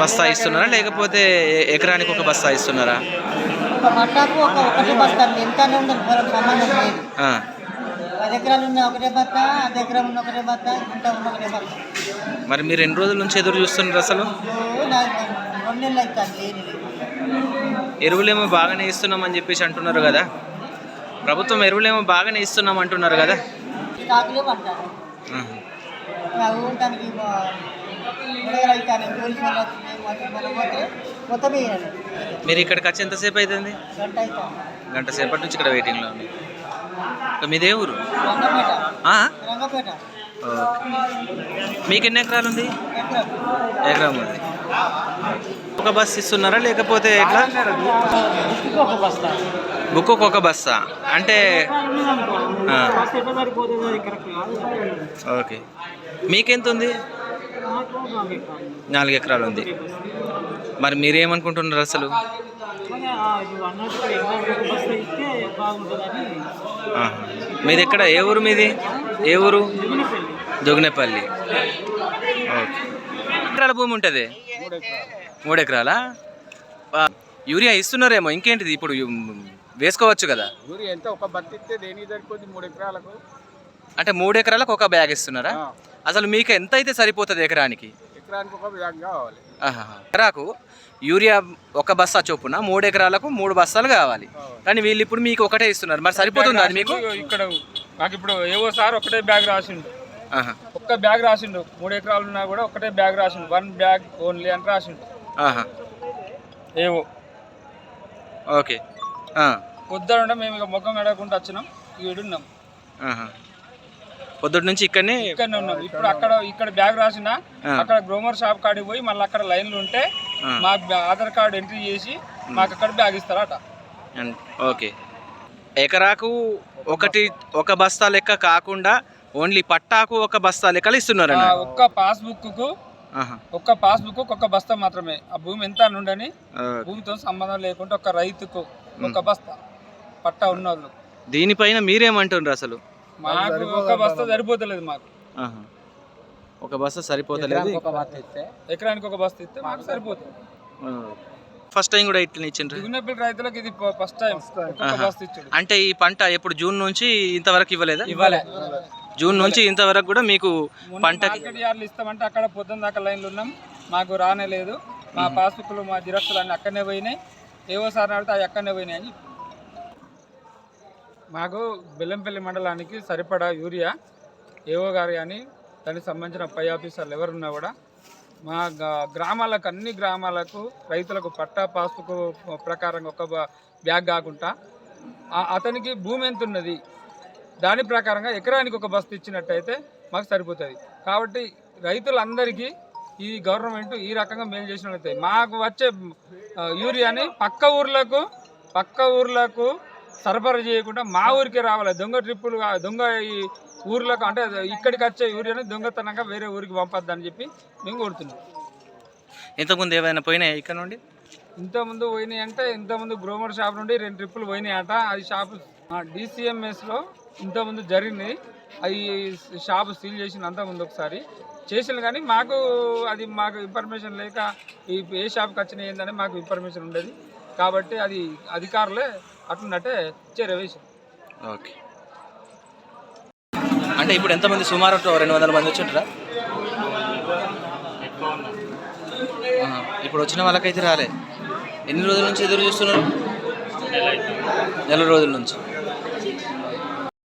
బస్తా ఇస్తున్నారా? లేకపోతే ఎకరానికి ఒక బస్తా ఇస్తున్నారా? ఒక మట్టాకు ఒక ఒకటే బస్తా ఎంతనే ఉండదు పొలం సంబంధం లేదు. ఆ, పది ఎకరాలు ఉన్న ఒకటే బత్త ఎకరం ఉన్న ఒకటే బత్త ఇంత ఉన్న ఒకటే బత్త మరి మీరు ఎన్ని రోజుల నుంచి ఎదురు చూస్తున్నారు అసలు? రెండు నెలలు ఎరువులేమో బాగానే ఇస్తున్నామని చెప్పేసి అంటున్నారు కదా. ప్రభుత్వం ఎరువులేమో బాగానే ఇస్తున్నాం అంటున్నారు కదా అవుతాను పోలీసు వాళ్ళు పోతే మొత్తం మీరు ఇక్కడికి వచ్చి ఎంతసేపు అవుతుంది గంట అవుతాను గంట సేపటి నుంచి ఇక్కడ వెయిటింగ్లో ఉంది. మీదే ఊరు? రంగపేట ఓకే. మీకు ఎన్ని ఎకరాలు ఉంది? ఎకరం ఉంది. ఒక బస్ ఇస్తున్నారా? లేకపోతే ఎట్లా? బుక్ ఒక బస్సా? అంటే ఓకే. మీకెంత ఉంది? నాలుగు ఎకరాలు ఉంది. మరి మీరేమనుకుంటున్నారు అసలు. మీది ఎక్కడ? ఏ ఊరు మీది? ఏ ఊరు? జోగినేపల్లి. ఓకే. ఎకరాల భూమి ఉంటుంది? మూడు ఎకరాలా? యూరియా ఇస్తున్నారేమో ఇంకేంటిది? ఇప్పుడు వేసుకోవచ్చు కదా? ఎంత? ఒక బత్తి ఇస్తే దేనికి సరిపోద్ది మూడు ఎకరాలకు. అంటే మూడు ఎకరాలకు ఒక బ్యాగ్ ఇస్తున్నారా? ఆ, అసలు మీకు ఎంత అయితే సరిపోతుంది ఎకరానికి. ఎకరాకు యూరియా ఒక బస్తా చొప్పున మూడు ఎకరాలకు మూడు బస్తాలు కావాలి. కానీ వీళ్ళు ఇప్పుడు మీకు ఒకటే ఇస్తున్నారు. మరి సరిపోతుంది అది మీకు? ఇక్కడ నాకు ఇప్పుడు ఏవో సార్ ఒకటే బ్యాగ్ రాసిండు. ఒక్క బ్యాగ్ రాసిండు. మూడు ఎకరాలు ఉన్నా కూడా ఒకటే బ్యాగ్ రాసిండు. వన్ బ్యాగ్ ఓన్లీ అని రాసిండు. ఆహా. ఏవో. ఓకే. పొద్దున మేము ఇక ముఖం కడగకుండా వచ్చినాం. ఈడున్నాం. ఆహా. పొద్దుటి నుంచి ఇక్కడనే ఇక్కడనే ఉన్నాం. ఇప్పుడు అక్కడ ఇక్కడ బ్యాగ్ రాసిన. అక్కడ గ్రోమర్ షాప్ కాడికి పోయి మళ్ళీ అక్కడ లైన్లు ఉంటే. మా ఆధార్ కార్డు ఎంట్రీ చేసి మాకు అక్కడ బ్యాగ్ ఇస్తారట. ఓకే. ఎకరాకు ఒకటి ఒక బస్తా లెక్క కాకుండా ఓన్లీ పట్టాకు ఒక బస్తా లెక్కలు ఇస్తున్నారండి ఆ ఒక్క పాస్బుక్కు. ఒక్క పాస్బుక్ ఒక్క బస్తా మాత్రమే. ఆ భూమి ఎంత ఉండని. భూమితో సంబంధం లేకుండా ఒక రైతుకు ఒక బస్తా పట్టా ఉన్నోళ్ళు. దీనిపైన మీరేమంటున్నారు అసలు? మాకు ఒక బస్తా సరిపోతలేదు మాకు. ఆహా. ఒక బస్తా సరిపోతలేదు. ఎకరానికి ఒక బస్తా ఇస్తే. మాకు సరిపోతుంది. ఫస్ట్ టైం కూడా ఇట్లా ఇచ్చిండ్రు. దిగునెప్పటి రైతులకు ఇది ఫస్ట్ టైం. ఒక్కొక్క ఆహా. బస్తా ఇచ్చాడు. అంటే ఈ పంట ఎప్పుడు జూన్ నుంచి ఇంతవరకు ఇవ్వలేదా? ఇవ్వలే. జూన్ నుంచి ఇంతవరకు కూడా మీకు పంటకి మార్కెట్ యార్డ్లు ఇస్తామంటే అక్కడ పొద్దున్న దాకా లైన్లు ఉన్నాం. మాకు రానే లేదు. మా పాస్బుక్లు మా జిరాక్స్లు అన్ని అక్కడనే పోయినాయి. ఏవో సార్ అడిగితే అవి అక్కడనే పోయినాయి అని మాకు బెల్లంపల్లి మండలానికి సరిపడా యూరియా ఏవో గారు కానీ దానికి సంబంధించిన పై ఆఫీసర్లు ఎవరున్నా కూడా మా గ్రామాలకు అన్ని గ్రామాలకు రైతులకు పట్టా పాసుకు ప్రకారం ఒక బ్యాగ్ కాకుండా అతనికి భూమి ఎంత ఉన్నది దాని ప్రకారంగా ఎకరానికి ఒక బస్తు ఇచ్చినట్టయితే మాకు సరిపోతుంది. కాబట్టి రైతులందరికీ ఈ గవర్నమెంట్ ఈ రకంగా మేలు చేసినట్లయితే మాకు వచ్చే యూరియాని పక్క ఊర్లకు పక్క ఊర్లకు సరఫరా చేయకుండా మా ఊరికే రావాలి. దొంగ ట్రిప్పులు దొంగ ఈ ఊర్లకు అంటే ఇక్కడికి వచ్చే యూరియాని దొంగతనంగా వేరే ఊరికి పంపొద్దని చెప్పి మేము కోరుతున్నాం. ఇంతకుముందు ఏమైనా పోయినాయి ఇక్కడ నుండి? ఇంతకుముందు పోయినాయి అంటే ఇంతకుముందు గ్రోమర్ షాప్ నుండి రెండు ట్రిప్పులు పోయినాయట. అది షాప్ డిసిఎంఎస్లో ఇంతకుముందు జరిగింది అది షాప్ సీల్ చేసిన అంతకుముందు ఒకసారి. చేసిన కానీ మాకు అది మాకు ఇన్ఫర్మేషన్ లేక ఈ ఏ షాప్కి వచ్చినాయి ఏందని మాకు ఇన్ఫర్మేషన్ ఉండేది. కాబట్టి అది అధికారులే అట్లున్నట్టే చేరవేసి ఓకే. అంటే ఇప్పుడు ఎంతమంది సుమారు ఒక రెండు వందల మంది వచ్చింటారా ఇప్పుడు వచ్చిన వాళ్ళకైతే రాలే. ఎన్ని రోజుల నుంచి ఎదురు చూస్తున్నారు? నెల రోజుల నుంచి.